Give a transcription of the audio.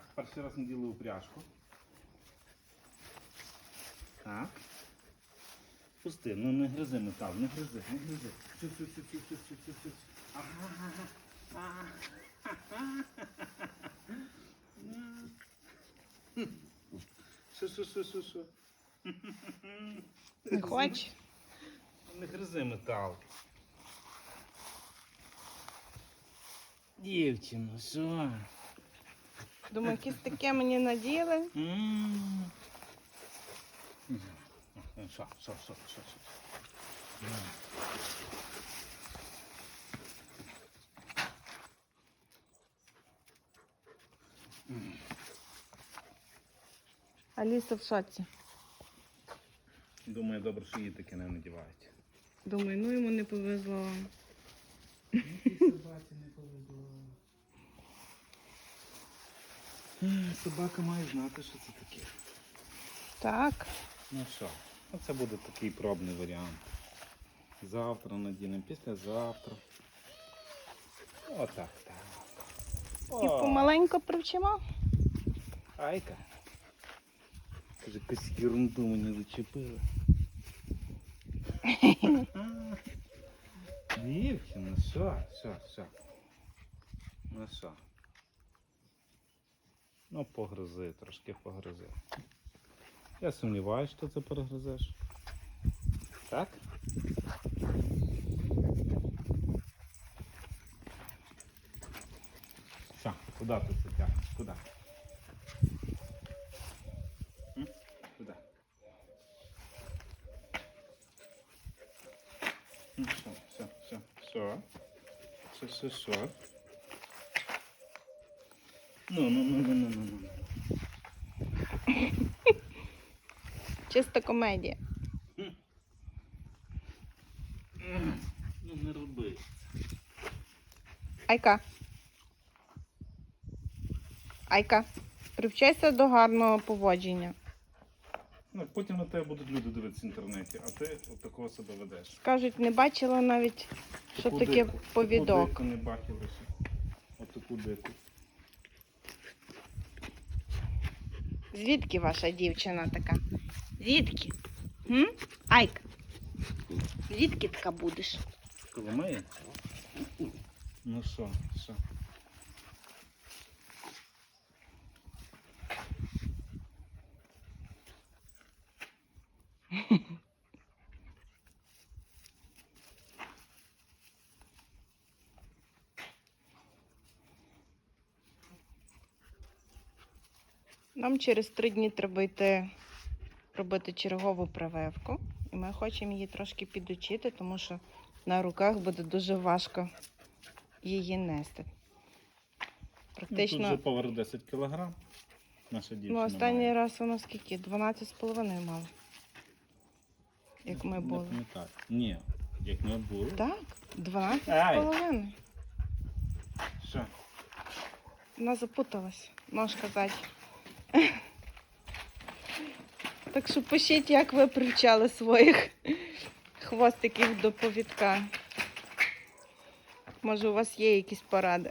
Так, перший раз наділи упряжку. Так. Пусти, ну не гризи метал, не гризи, не гризи. Цю, цю, цю, цю, цю, цю, цю, цю. Ага. Що, що, що, що, що? Не хочеш? Не гризи метал. Дівчино, що? Думаю, якісь таке мені наділи. М. Що, що, що, що, що? Аліса в шоці. Думаю, добре, що її таке не надівають. Думаю, ну йому не повезло. Собаці не повезло. Собака має знати, що це таке. Так. Ну що, оце буде такий пробний варіант. Завтра надінемо, післязавтра. Отак, так. І помаленько привчимо. Айка. Каже, якусь ерунду мені зачепила. Дівчина, що, що, що? Ну що? Ну, погризи, трошки погризи. Я сумніваюся, що це перегризеш. Так? Що, куди ти це тягнеш? Куди? М? Куди? Ну все, все, все. Все, все, все. Ну, ну, ну, ну, ну, ну, ну. Чиста комедія. Ну, не роби. Айка. Айка. Привчайся до гарного поводження. Ну, потім на тебе будуть люди дивитися в інтернеті, а ти от такого себе ведеш. Скажуть, не бачила навіть, що Таку таке дику, повідок. Таку дику не бачили ще. От таку дику. Звідки ваша дівчина така? Звідки? М? Айк. Звідки така будеш? Коломиє? Ну що, що? Нам через три дні треба йти робити чергову прививку. І ми хочемо її трошки підучити, тому що на руках буде дуже важко її нести. Ну, тут вже поверх 10 кілограм. Наша ну, останній має. раз вона скільки? 12,5 мала. Як ми Не були. пам'ятаю. Ні, як ми були. Так, 12,5. Ай. Що? Вона запуталась, можна сказати. Так що пишіть, як ви привчали своїх хвостиків до повідка. Може, у вас є якісь поради.